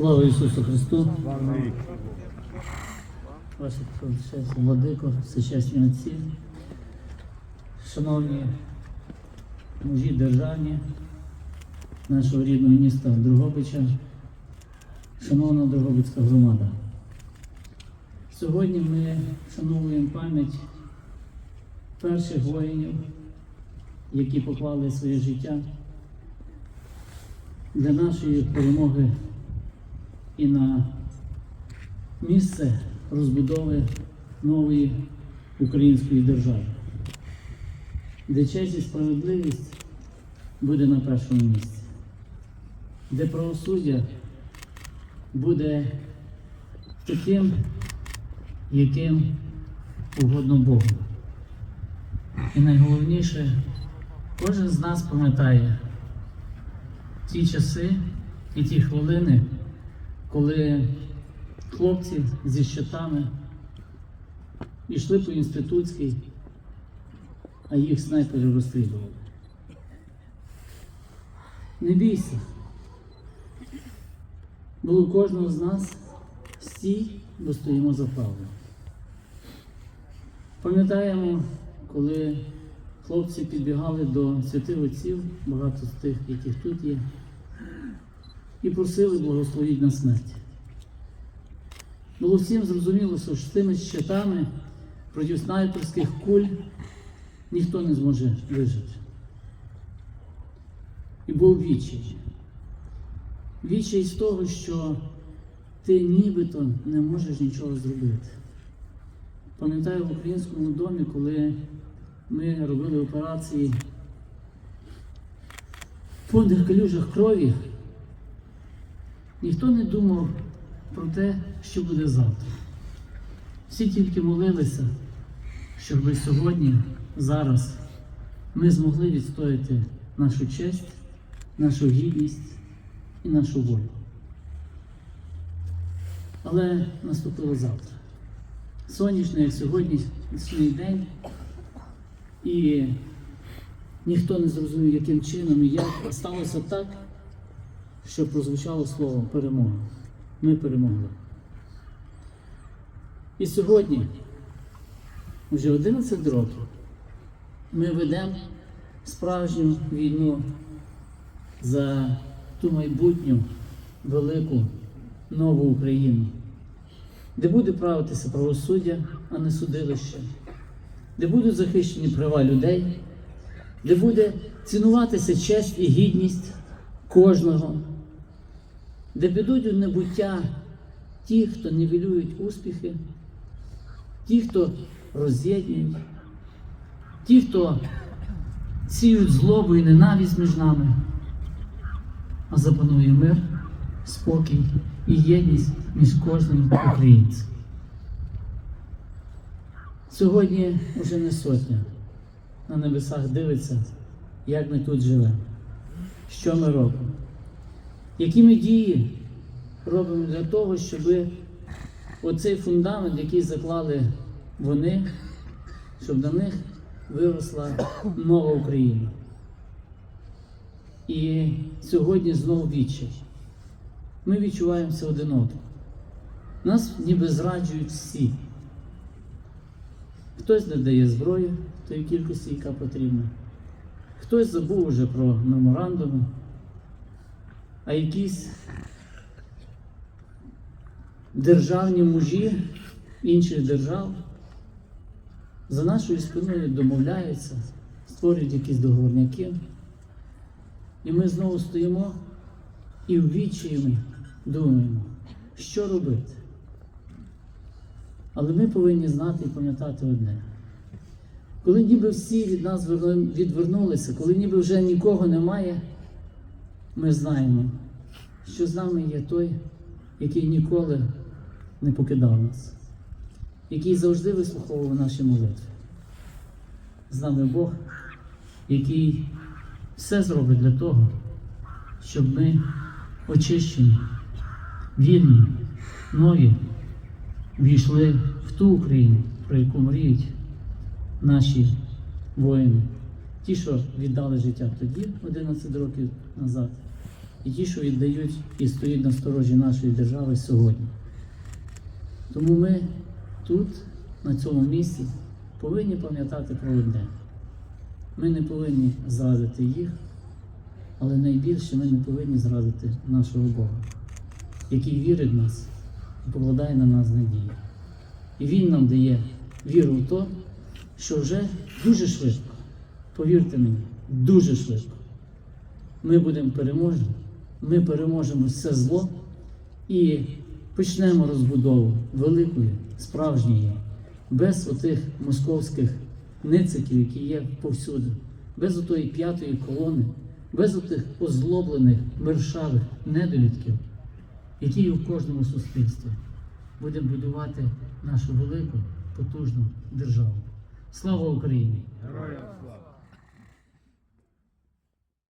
Слава Ісусу Христу! Чесні владико, всечесні отці, шановні мужі державні нашого рідного міста Другобича, шановна Другобицька громада. Сьогодні ми вшановуємо пам'ять перших воїнів, які поклали своє життя для нашої перемоги і на місце розбудови нової української держави, де честь і справедливість буде на першому місці, де правосуддя буде таким, яким угодно Богу. І найголовніше, кожен з нас пам'ятає ті часи і ті хвилини, коли хлопці зі щитами йшли по інститутській, а їх снайпери розстрілювали. Не бійся. Було кожного з нас стій, бо стоїмо за правду. Пам'ятаємо, коли хлопці підбігали до святих отців, багато з тих, яких тут є, і просили благословіть на смерть. Було всім зрозуміло, що з тими щитами проти снайперських куль ніхто не зможе вижити. І був відчай. Відчай з того, що ти нібито не можеш нічого зробити. Пам'ятаю в українському домі, коли ми робили операції повних калюжах крові, ніхто не думав про те, що буде завтра. Всі тільки молилися, щоб ми сьогодні, зараз, ми змогли відстояти нашу честь, нашу гідність і нашу волю. Але наступило завтра. Сонячний, як сьогоднішній день, і ніхто не зрозумів, яким чином і як сталося так, що прозвучало слово перемога. Ми перемогли. І сьогодні, вже 11 років, ми ведемо справжню війну за ту майбутню велику нову Україну, де буде правитися правосуддя, а не судилище, де будуть захищені права людей, де буде цінуватися честь і гідність кожного, де підуть у небуття ті, хто нівелюють успіхи, ті, хто роз'єднують, ті, хто сіють злобу і ненависть між нами, а запанує мир, спокій і єдність між кожним українцем. Сьогодні вже не сотня. На небесах дивиться, як ми тут живемо, що ми робимо, які ми дії робимо для того, щоб оцей фундамент, який заклали вони, щоб на них виросла нова Україна. І сьогодні знову відчай. Ми відчуваємося одиноко. Нас ніби зраджують всі. Хтось не дає зброї тої кількості, яка потрібна. Хтось забув уже про меморандуми, а якісь державні мужі інших держав за нашою спиною домовляються, створюють якісь договорняки. І ми знову стоїмо і в відчаї думаємо, що робити. Але ми повинні знати і пам'ятати одне. Коли ніби всі від нас відвернулися, коли ніби вже нікого немає, ми знаємо, що з нами є той, який ніколи не покидав нас, який завжди вислуховував наші молитви. З нами Бог, який все зробить для того, щоб ми очищені, вільні, нові війшли в ту Україну, про яку мріють наші воїни, ті, що віддали життя тоді, 11 років назад, і ті, що віддають і стоять на сторожі нашої держави сьогодні. Тому ми тут, на цьому місці, повинні пам'ятати про одне. Ми не повинні зрадити їх, але найбільше ми не повинні зрадити нашого Бога, який вірить в нас і покладає на нас надію. І Він нам дає віру в те, що вже дуже швидко, повірте мені, дуже швидко, ми будемо переможені, ми переможемо все зло і почнемо розбудову великої, справжньої, без отих московських нициків, які є повсюди, без отої п'ятої колони, без отих озлоблених, мершавих недолітків, які є в кожному суспільстві. Будемо будувати нашу велику, потужну державу. Слава Україні! Героям слава!